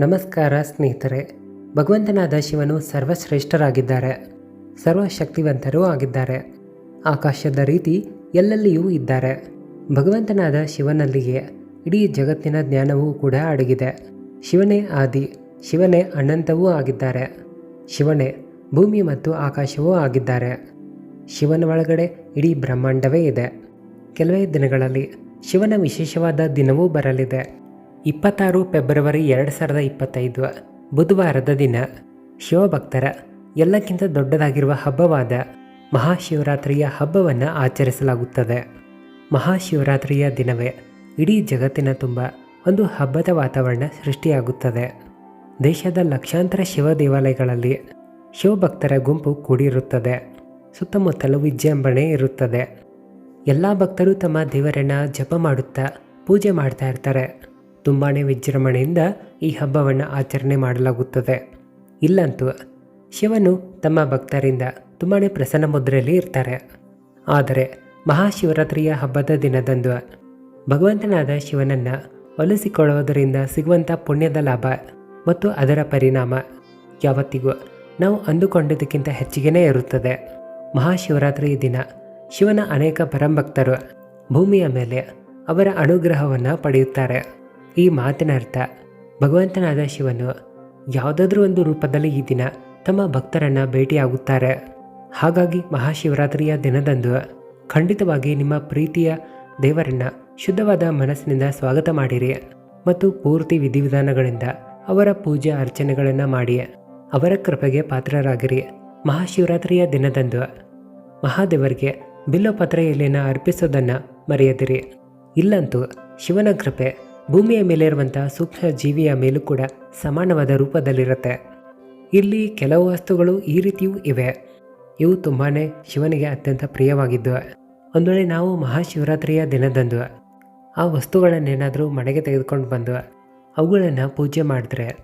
ನಮಸ್ಕಾರ ಸ್ನೇಹಿತರೆ, ಭಗವಂತನಾದ ಶಿವನು ಸರ್ವಶ್ರೇಷ್ಠರಾಗಿದ್ದಾರೆ, ಸರ್ವಶಕ್ತಿವಂತರೂ ಆಗಿದ್ದಾರೆ. ಆಕಾಶದ ರೀತಿ ಎಲ್ಲೆಲ್ಲಿಯೂ ಇದ್ದಾರೆ. ಭಗವಂತನಾದ ಶಿವನಲ್ಲಿಯೇ ಇಡೀ ಜಗತ್ತಿನ ಜ್ಞಾನವೂ ಕೂಡ ಅಡಗಿದೆ. ಶಿವನೇ ಆದಿ, ಶಿವನೇ ಅನಂತವೂ ಆಗಿದ್ದಾರೆ. ಶಿವನೇ ಭೂಮಿ ಮತ್ತು ಆಕಾಶವೂ ಆಗಿದ್ದಾರೆ. ಶಿವನ ಒಳಗಡೆ ಇಡೀ ಬ್ರಹ್ಮಾಂಡವೇ ಇದೆ. ಕೆಲವೇ ದಿನಗಳಲ್ಲಿ ಶಿವನ ವಿಶೇಷವಾದ ದಿನವೂ ಬರಲಿದೆ. ಇಪ್ಪತ್ತಾರು ಫೆಬ್ರವರಿ ಎರಡು ಸಾವಿರದ ಇಪ್ಪತ್ತೈದು ಬುಧವಾರದ ದಿನ ಶಿವಭಕ್ತರ ಎಲ್ಲಕ್ಕಿಂತ ದೊಡ್ಡದಾಗಿರುವ ಹಬ್ಬವಾದ ಮಹಾಶಿವರಾತ್ರಿಯ ಹಬ್ಬವನ್ನು ಆಚರಿಸಲಾಗುತ್ತದೆ. ಮಹಾಶಿವರಾತ್ರಿಯ ದಿನವೇ ಇಡೀ ಜಗತ್ತಿನ ತುಂಬ ಒಂದು ಹಬ್ಬದ ವಾತಾವರಣ ಸೃಷ್ಟಿಯಾಗುತ್ತದೆ. ದೇಶದ ಲಕ್ಷಾಂತರ ಶಿವ ದೇವಾಲಯಗಳಲ್ಲಿ ಶಿವಭಕ್ತರ ಗುಂಪು ಕೂಡಿರುತ್ತದೆ. ಸುತ್ತಮುತ್ತಲು ವಿಜೃಂಭಣೆ ಇರುತ್ತದೆ. ಎಲ್ಲ ಭಕ್ತರು ತಮ್ಮ ದೇವರನ್ನ ಜಪ ಮಾಡುತ್ತಾ ಪೂಜೆ ಮಾಡ್ತಾ ಇರ್ತಾರೆ. ತುಂಬಾ ವಿಜೃಂಭಣೆಯಿಂದ ಈ ಹಬ್ಬವನ್ನು ಆಚರಣೆ ಮಾಡಲಾಗುತ್ತದೆ. ಇಲ್ಲಂತೂ, ಶಿವನು ತಮ್ಮ ಭಕ್ತರಿಂದ ತುಂಬಾ ಪ್ರಸನ್ನ ಮುದ್ರೆಯಲ್ಲಿ ಇರ್ತಾರೆ. ಆದರೆ, ಮಹಾಶಿವರಾತ್ರಿಯ ಹಬ್ಬದ ದಿನದಂದು ಭಗವಂತನಾದ ಶಿವನನ್ನು ಒಲಿಸಿಕೊಳ್ಳುವುದರಿಂದ ಸಿಗುವಂಥ ಪುಣ್ಯದ ಲಾಭ ಮತ್ತು ಅದರ ಪರಿಣಾಮ ಯಾವತ್ತಿಗೂ ನಾವು ಅಂದುಕೊಂಡಿದ್ದಕ್ಕಿಂತ ಹೆಚ್ಚಿಗೆನೇ ಇರುತ್ತದೆ. ಮಹಾಶಿವರಾತ್ರಿಯ ದಿನ ಶಿವನ ಅನೇಕ ಪರಂಭಕ್ತರು ಭೂಮಿಯ ಮೇಲೆ ಅವರ ಅನುಗ್ರಹವನ್ನು ಪಡೆಯುತ್ತಾರೆ. ಈ ಮಾತಿನ ಅರ್ಥ ಭಗವಂತನಾದ ಶಿವನು ಯಾವುದಾದ್ರೂ ಒಂದು ರೂಪದಲ್ಲಿ ಈ ದಿನ ತಮ್ಮ ಭಕ್ತರನ್ನು ಭೇಟಿಯಾಗುತ್ತಾರೆ. ಹಾಗಾಗಿ ಮಹಾಶಿವರಾತ್ರಿಯ ದಿನದಂದು ಖಂಡಿತವಾಗಿ ನಿಮ್ಮ ಪ್ರೀತಿಯ ದೇವರನ್ನ ಶುದ್ಧವಾದ ಮನಸ್ಸಿನಿಂದ ಸ್ವಾಗತ ಮಾಡಿರಿ ಮತ್ತು ಪೂರ್ತಿ ವಿಧಿವಿಧಾನಗಳಿಂದ ಅವರ ಪೂಜೆ ಅರ್ಚನೆಗಳನ್ನು ಮಾಡಿ ಅವರ ಕೃಪೆಗೆ ಪಾತ್ರರಾಗಿರಿ. ಮಹಾಶಿವರಾತ್ರಿಯ ದಿನದಂದು ಮಹಾದೇವರಿಗೆ ಬಿಲ್ಲು ಪತ್ರೆಯಲ್ಲಿನ ಅರ್ಪಿಸೋದನ್ನು ಮರೆಯದಿರಿ. ಇಲ್ಲಂತೂ ಶಿವನ ಕೃಪೆ ಭೂಮಿಯ ಮೇಲಿರುವಂಥ ಸೂಕ್ಷ್ಮ ಜೀವಿಯ ಮೇಲೂ ಕೂಡ ಸಮಾನವಾದ ರೂಪದಲ್ಲಿರುತ್ತೆ. ಇಲ್ಲಿ ಕೆಲವು ವಸ್ತುಗಳು ಈ ರೀತಿಯೂ ಇವೆ. ಇವು ತುಂಬಾ ಶಿವನಿಗೆ ಅತ್ಯಂತ ಪ್ರಿಯವಾಗಿದ್ದು ಒಂದು ವೇಳೆ ನಾವು ಮಹಾಶಿವರಾತ್ರಿಯ ದಿನದಂದು ಆ ವಸ್ತುಗಳನ್ನೇನಾದರೂ ಮನೆಗೆ ತೆಗೆದುಕೊಂಡು ಬಂದು ಅವುಗಳನ್ನು ಪೂಜೆ ಮಾಡಿದ್ರೆ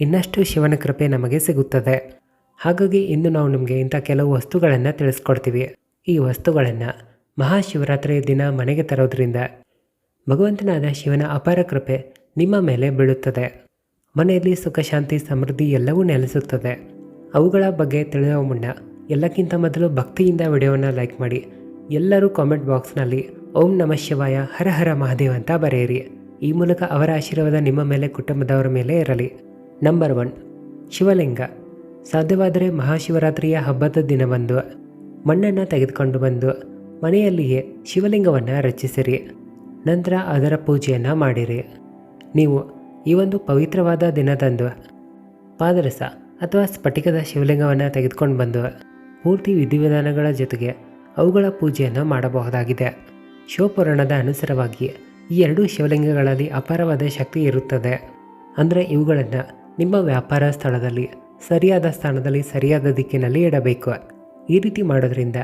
ಇನ್ನಷ್ಟು ಶಿವನ ಕೃಪೆ ನಮಗೆ ಸಿಗುತ್ತದೆ. ಹಾಗಾಗಿ ಇಂದು ನಾವು ನಿಮಗೆ ಇಂಥ ಕೆಲವು ವಸ್ತುಗಳನ್ನು ತಿಳಿಸ್ಕೊಡ್ತೀವಿ. ಈ ವಸ್ತುಗಳನ್ನು ಮಹಾಶಿವರಾತ್ರಿಯ ದಿನ ಮನೆಗೆ ತರೋದ್ರಿಂದ ಭಗವಂತನಾದ ಶಿವನ ಅಪಾರ ಕೃಪೆ ನಿಮ್ಮ ಮೇಲೆ ಬೀಳುತ್ತದೆ. ಮನೆಯಲ್ಲಿ ಸುಖ, ಶಾಂತಿ, ಸಮೃದ್ಧಿ ಎಲ್ಲವೂ ನೆಲೆಸುತ್ತದೆ. ಅವುಗಳ ಬಗ್ಗೆ ತಿಳಿಯುವ ಮುನ್ನ ಎಲ್ಲಕ್ಕಿಂತ ಮೊದಲು ಭಕ್ತಿಯಿಂದ ವಿಡಿಯೋವನ್ನು ಲೈಕ್ ಮಾಡಿ. ಎಲ್ಲರೂ ಕಾಮೆಂಟ್ ಬಾಕ್ಸ್ನಲ್ಲಿ ಓಂ ನಮ ಶಿವಾಯ, ಹರ ಹರ ಮಹಾದೇವ್ ಅಂತ ಬರೆಯಿರಿ. ಈ ಮೂಲಕ ಅವರ ಆಶೀರ್ವಾದ ನಿಮ್ಮ ಮೇಲೆ ಕುಟುಂಬದವರ ಮೇಲೆ ಇರಲಿ. Number one, Shivalinga. ಸಾಧ್ಯವಾದರೆ ಮಹಾಶಿವರಾತ್ರಿಯ ಹಬ್ಬದ ದಿನವಂದು ಮಣ್ಣನ್ನು ತೆಗೆದುಕೊಂಡು ಬಂದು, ಮನೆಯಲ್ಲಿಯೇ ಶಿವಲಿಂಗವನ್ನು ರಚಿಸಿರಿ. ನಂತರ ಅದರ ಪೂಜೆಯನ್ನು ಮಾಡಿರಿ. ನೀವು ಈ ಒಂದು ಪವಿತ್ರವಾದ ದಿನದಂದು ಪಾದರಸ ಅಥವಾ ಸ್ಫಟಿಕದ ಶಿವಲಿಂಗವನ್ನು ತೆಗೆದುಕೊಂಡು ಬಂದು ಪೂರ್ತಿ ವಿಧಿವಿಧಾನಗಳ ಜೊತೆಗೆ ಅವುಗಳ ಪೂಜೆಯನ್ನು ಮಾಡಬಹುದಾಗಿದೆ. ಶಿವಪುರಾಣದ ಅನುಸಾರವಾಗಿ ಈ ಎರಡೂ ಶಿವಲಿಂಗಗಳಲ್ಲಿ ಅಪಾರವಾದ ಶಕ್ತಿ ಇರುತ್ತದೆ. ಅಂದರೆ ಇವುಗಳನ್ನು ನಿಮ್ಮ ವ್ಯಾಪಾರ ಸ್ಥಳದಲ್ಲಿ, ಸರಿಯಾದ ಸ್ಥಾನದಲ್ಲಿ, ಸರಿಯಾದ ದಿಕ್ಕಿನಲ್ಲಿ ಇಡಬೇಕು. ಈ ರೀತಿ ಮಾಡೋದ್ರಿಂದ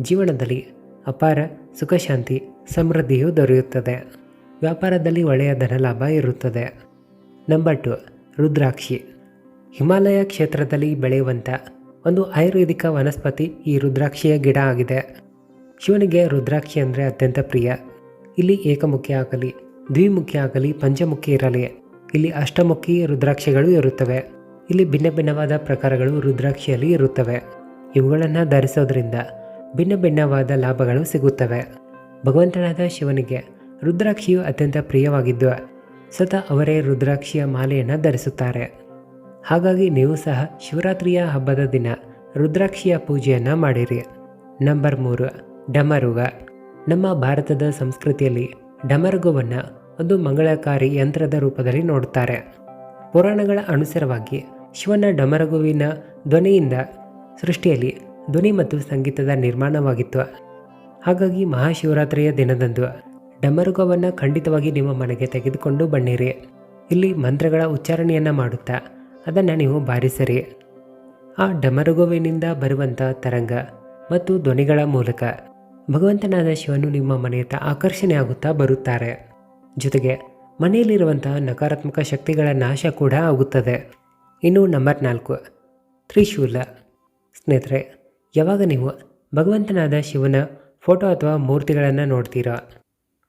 ಜೀವನದಲ್ಲಿ ಅಪಾರ ಸುಖಶಾಂತಿ, ಸಮೃದ್ಧಿಯು ದೊರೆಯುತ್ತದೆ. ವ್ಯಾಪಾರದಲ್ಲಿ ಒಳ್ಳೆಯ ಧನಲಾಭ ಇರುತ್ತದೆ. ನಂಬರ್ ಟು ರುದ್ರಾಕ್ಷಿ. ಹಿಮಾಲಯ ಕ್ಷೇತ್ರದಲ್ಲಿ ಬೆಳೆಯುವಂಥ ಒಂದು ಆಯುರ್ವೇದಿಕ ವನಸ್ಪತಿ ಈ ರುದ್ರಾಕ್ಷಿಯ ಗಿಡ ಆಗಿದೆ. ಶಿವನಿಗೆ ರುದ್ರಾಕ್ಷಿ ಅಂದರೆ ಅತ್ಯಂತ ಪ್ರಿಯ. ಇಲ್ಲಿ ಏಕಮುಖಿ ಆಗಲಿ ದ್ವಿಮುಖಿ ಆಗಲಿ ಪಂಚಮುಖಿ ಇರಲಿ. ಇಲ್ಲಿ ಅಷ್ಟಮುಖಿ ರುದ್ರಾಕ್ಷಿಗಳು ಇರುತ್ತವೆ. ಇಲ್ಲಿ ಭಿನ್ನ ಭಿನ್ನವಾದ ಪ್ರಕಾರಗಳು ರುದ್ರಾಕ್ಷಿಯಲ್ಲಿ ಇರುತ್ತವೆ. ಇವುಗಳನ್ನು ಧರಿಸೋದ್ರಿಂದ ಭಿನ್ನ ಭಿನ್ನವಾದ ಲಾಭಗಳು ಸಿಗುತ್ತವೆ. ಭಗವಂತನಾದ ಶಿವನಿಗೆ ರುದ್ರಾಕ್ಷಿಯು ಅತ್ಯಂತ ಪ್ರಿಯವಾಗಿದ್ದು ಸ್ವತಃ ಅವರೇ ರುದ್ರಾಕ್ಷಿಯ ಮಾಲೆಯನ್ನು ಧರಿಸುತ್ತಾರೆ. ಹಾಗಾಗಿ ನೀವು ಸಹ ಶಿವರಾತ್ರಿಯ ಹಬ್ಬದ ದಿನ ರುದ್ರಾಕ್ಷಿಯ ಪೂಜೆಯನ್ನು ಮಾಡಿರಿ. ನಂಬರ್ ಮೂರು, ಡಮರುಗ. ನಮ್ಮ ಭಾರತದ ಸಂಸ್ಕೃತಿಯಲ್ಲಿ ಡಮರುಗವನ್ನು ಒಂದು ಮಂಗಳಕಾರಿ ಯಂತ್ರದ ರೂಪದಲ್ಲಿ ನೋಡುತ್ತಾರೆ ಪುರಾಣಗಳ ಅನುಸಾರವಾಗಿ ಶಿವನ ಡಮರಗುವಿನ ಧ್ವನಿಯಿಂದ ಸೃಷ್ಟಿಯಲ್ಲಿ ಧ್ವನಿ ಮತ್ತು ಸಂಗೀತದ ನಿರ್ಮಾಣವಾಗಿತ್ತು. ಹಾಗಾಗಿ ಮಹಾಶಿವರಾತ್ರಿಯ ದಿನದಂದು ಡಮರುಗವನ್ನು ಖಂಡಿತವಾಗಿ ನಿಮ್ಮ ಮನೆಗೆ ತೆಗೆದುಕೊಂಡು ಬನ್ನಿರಿ. ಇಲ್ಲಿ ಮಂತ್ರಗಳ ಉಚ್ಚಾರಣೆಯನ್ನು ಮಾಡುತ್ತಾ, ಅದನ್ನು ನೀವು ಬಾರಿಸಿರಿ. ಆ ಡಮರುಗೋವಿನಿಂದ ಬರುವಂಥ ತರಂಗ ಮತ್ತು ಧ್ವನಿಗಳ ಮೂಲಕ ಭಗವಂತನಾದ ಶಿವನು ನಿಮ್ಮ ಮನೆಯತ್ತ ಆಕರ್ಷಣೆಯಾಗುತ್ತಾ ಬರುತ್ತಾರೆ. ಜೊತೆಗೆ ಮನೆಯಲ್ಲಿರುವಂತಹ ನಕಾರಾತ್ಮಕ ಶಕ್ತಿಗಳ ನಾಶ ಕೂಡ ಆಗುತ್ತದೆ. ಇನ್ನು ನಂಬರ್ ನಾಲ್ಕು, ತ್ರಿಶೂಲ. ಸ್ನೇಹಿತರೆ ಯಾವಾಗ ನೀವು ಭಗವಂತನಾದ ಶಿವನ ಫೋಟೋ ಅಥವಾ ಮೂರ್ತಿಗಳನ್ನು ನೋಡ್ತೀರಾ?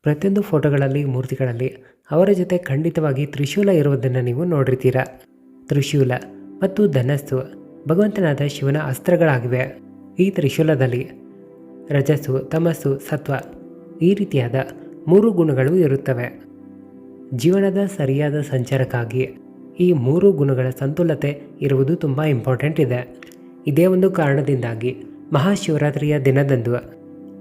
ಪ್ರತಿಯೊಂದು ಫೋಟೋಗಳಲ್ಲಿ, ಮೂರ್ತಿಗಳಲ್ಲಿ ಅವರ ಜೊತೆ ಖಂಡಿತವಾಗಿ ತ್ರಿಶೂಲ ಇರುವುದನ್ನು ನೀವು ನೋಡಿರ್ತೀರಾ? ತ್ರಿಶೂಲ ಮತ್ತು ಧನಸ್ಸು ಭಗವಂತನಾದ ಶಿವನ ಅಸ್ತ್ರಗಳಾಗಿವೆ. ಈ ತ್ರಿಶೂಲದಲ್ಲಿ ರಜಸ್ಸು, ತಮಸ್ಸು, ಸತ್ವ ಈ ರೀತಿಯಾದ ಮೂರು ಗುಣಗಳು ಇರುತ್ತವೆ. ಜೀವನದ ಸರಿಯಾದ ಸಂಚಾರಕ್ಕಾಗಿ ಈ ಮೂರು ಗುಣಗಳ ಸಂತುಲತೆ ಇರುವುದು ತುಂಬ ಇಂಪಾರ್ಟೆಂಟ್ ಇದೆ. ಇದೇ ಒಂದು ಕಾರಣದಿಂದಾಗಿ ಮಹಾಶಿವರಾತ್ರಿಯ ದಿನದಂದು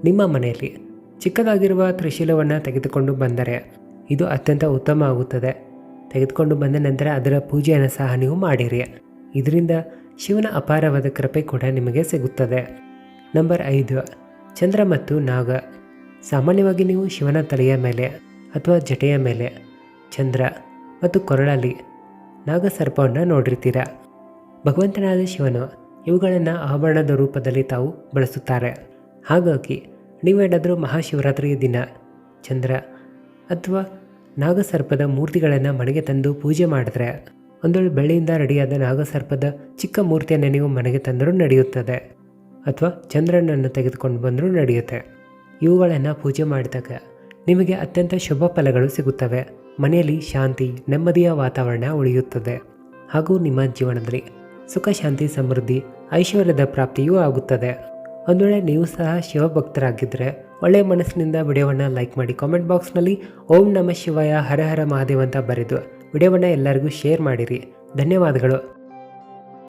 ನಿಮ್ಮ ಮನೆಯಲ್ಲಿ ಚಿಕ್ಕದಾಗಿರುವ ತ್ರಿಶೀಲವನ್ನು ತೆಗೆದುಕೊಂಡು ಬಂದರೆ ಇದು ಅತ್ಯಂತ ಉತ್ತಮ ಆಗುತ್ತದೆ. ತೆಗೆದುಕೊಂಡು ಬಂದ ನಂತರ ಅದರ ಪೂಜೆಯನ್ನು ಸಹ ನೀವು ಮಾಡಿರಿ. ಇದರಿಂದ ಶಿವನ ಅಪಾರವಾದ ಕೃಪೆ ಕೂಡ ನಿಮಗೆ ಸಿಗುತ್ತದೆ. ನಂಬರ್ ಐದು, ಚಂದ್ರ ಮತ್ತು ನಾಗ. ಸಾಮಾನ್ಯವಾಗಿ ನೀವು ಶಿವನ ತಲೆಯ ಮೇಲೆ ಅಥವಾ ಜಟೆಯ ಮೇಲೆ, ಚಂದ್ರ ಮತ್ತು ಕೊರಳಲ್ಲಿ ನಾಗಸರ್ಪವನ್ನು ನೋಡಿರ್ತೀರ. ಭಗವಂತನಾದ ಶಿವನು ಇವುಗಳನ್ನು ಆಭರಣದ ರೂಪದಲ್ಲಿ ತಾವು ಬಳಸುತ್ತಾರೆ. ಹಾಗಾಗಿ ನೀವೇನಾದರೂ ಮಹಾಶಿವರಾತ್ರಿಯ ದಿನ ಚಂದ್ರ ಅಥವಾ ನಾಗಸರ್ಪದ ಮೂರ್ತಿಗಳನ್ನು ಮನೆಗೆ ತಂದು ಪೂಜೆ ಮಾಡಿದ್ರೆ ಒಂದೊಳ್ಳೆ ಬೆಳ್ಳಿಯಿಂದ ರೆಡಿಯಾದ ನಾಗಸರ್ಪದ ಚಿಕ್ಕ ಮೂರ್ತಿಯನ್ನು ನೀವು ಮನೆಗೆ ತಂದರೂ ನಡೆಯುತ್ತದೆ. ಅಥವಾ ಚಂದ್ರನನ್ನು ತೆಗೆದುಕೊಂಡು ಬಂದರೂ ನಡೆಯುತ್ತೆ. ಇವುಗಳನ್ನು ಪೂಜೆ ಮಾಡಿದಾಗ ನಿಮಗೆ ಅತ್ಯಂತ ಶುಭ ಫಲಗಳು ಸಿಗುತ್ತವೆ. ಮನೆಯಲ್ಲಿ ಶಾಂತಿ, ನೆಮ್ಮದಿಯ ವಾತಾವರಣ ಉಳಿಯುತ್ತದೆ. ಹಾಗೂ ನಿಮ್ಮ ಜೀವನದಲ್ಲಿ ಸುಖ ಶಾಂತಿ ಸಮೃದ್ಧಿ, ಐಶ್ವರ್ಯದ ಪ್ರಾಪ್ತಿಯೂ ಆಗುತ್ತದೆ. ಒಂದು ವೇಳೆ ನೀವು ಸಹ ಶಿವಭಕ್ತರಾಗಿದ್ದರೆ ಒಳ್ಳೆಯ ಮನಸ್ಸಿನಿಂದ ವಿಡಿಯೋವನ್ನು ಲೈಕ್ ಮಾಡಿ ಕಾಮೆಂಟ್ ಬಾಕ್ಸ್ನಲ್ಲಿ ಓಂ ನಮ ಶಿವಾಯ, ಹರ ಹರ ಮಹಾದೇವ್ ಅಂತ ಬರೆದು ವಿಡಿಯೋವನ್ನು ಎಲ್ಲರಿಗೂ ಶೇರ್ ಮಾಡಿರಿ. ಧನ್ಯವಾದಗಳು.